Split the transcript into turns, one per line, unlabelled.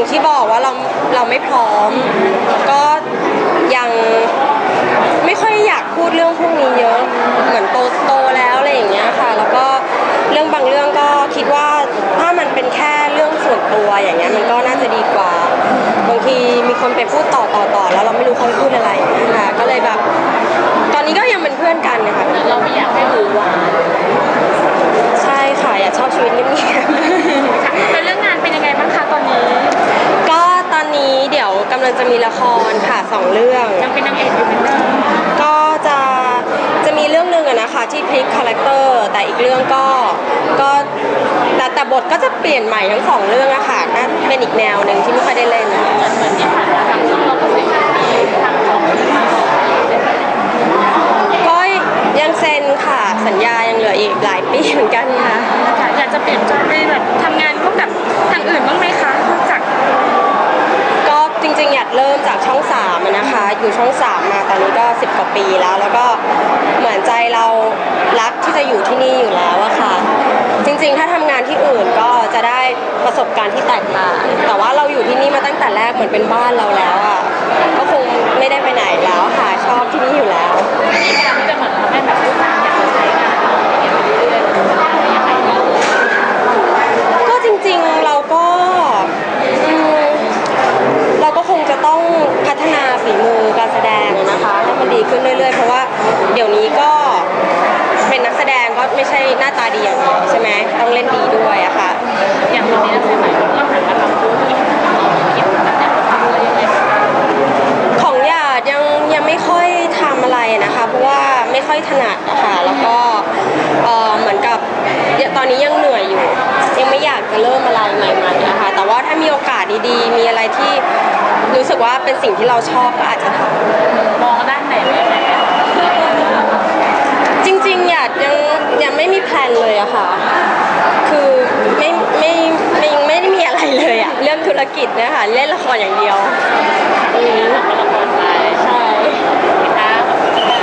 อย่างที่บ
อกว่าเราเราไม่พร้อม ก็ยังไม่ค่อยอยากพูดเรื่องพวกนี้เยอะ เหมือนโตโตแล้วอะไรอย่างเงี้ยค่ะ แล้วก็เรื่องบางเรื่องก็คิดว่าถ้ามันเป็นแค่เรื่องส่วนตัวอย่างเงี้ยมันก็น่าจะดีกว่า บางทีมีคนไปพูดต่อต่อต่อแล้วเราไม่รู้เขาพูดอะไรอย่างเงี้ยค่ะก็เลยแบบ ลังจะมีละครค่ะสองเรื่อง
ยังเป็นนางเอกอยู่เหมือนเดิม
ก็จะจะมีเรื่องหนึ่งอะนะคะที่พลิกคาแรคเตอร์แต่อีกเรื่องก็ก็แต่แต่บทก็จะเปลี่ยนใหม่ทั้งสองเรื่องอะค่ะน่าเป็นอีกแนวหนึ่งที่ไม่ค่อยได้เล่น
เหมือนที่ผ่านมาทางช่องเราก็เซ็นมีทางของ
ก็ยังเซ็นค่ะ สัญญายังเหลืออีกหลายปีเหมือนกันค่ะ
ค่ะอยากจะเปลี่ยนใจไปแบบทำงานร่วมกับทางอื่นบ้างไหมคะนอกจาก
ก็จริงๆอยาก เริ่มจากช่องสามอะนะคะ อยู่ช่องสามมาตอนนี้ก็10กว่าปีแล้ว แล้วก็เหมือนใจเรารักที่จะอยู่ที่นี่อยู่แล้วอะค่ะ จริงๆ ถ้าทำงานที่อื่นก็จะได้ประสบการณ์ที่แตกต่าง แต่ว่าเราอยู่ที่นี่มาตั้งแต่แรกเหมือนเป็นบ้านเราแล้วอะก็คงไม่ได้ไปไหนแล้วค่ะ ชอบที่นี่อยู่แล้ว
มีการที่จะเหมือนทำให้แบบลูกค้าอยากจะใช้งานเราอย่างเงี้ยไปเรื่อยๆยังไงบ้าง
ก็จริงๆเราก็อืมเราก็คงจะต้องพัฒนาฝีมือการแสด งนะคะให้มันดีขึ้นเรื่อย ๆ เพราะว่าเดี๋ยวนี้ก็เป็นนักแสดงก็ไม่ใช่หน้าตาดีอย่างเดียวใช่ไหมต้องเล่นดีด้วยอะค่ะ
อย่างตอนนี้นักแสดงก็หันมาทำธุรกิจเกี่ยวกับแนวทางอะไรยังไงบ้าง
ของหยาดยังยังไม่ค่อยทำอะไรนะคะเพราะว่าไม่ค่อยถนัดนะคะแล้วก็เอ่อเหมือนกับตอนนี้ยังเหนื่อยอยู่ ยังไม่อยากจะเริ่มอะไรใหม่ๆนะคะแต่ว่าถ้ามีโอกาสดีๆ มีอะไรที่ รู้สึกว่าเป็นสิ่งที่เราชอบก็อาจจะทำ
มองด้านไหนไหมไหม
จริงๆอยาดยังยังไม่มีแพลนเลยอะค่ะ คือไม่ไม่ไม่ไม่ได้มีอะไรเลยอะเรื่องธุรกิจเนะคะเล่นละครอย่างเดียว
อืม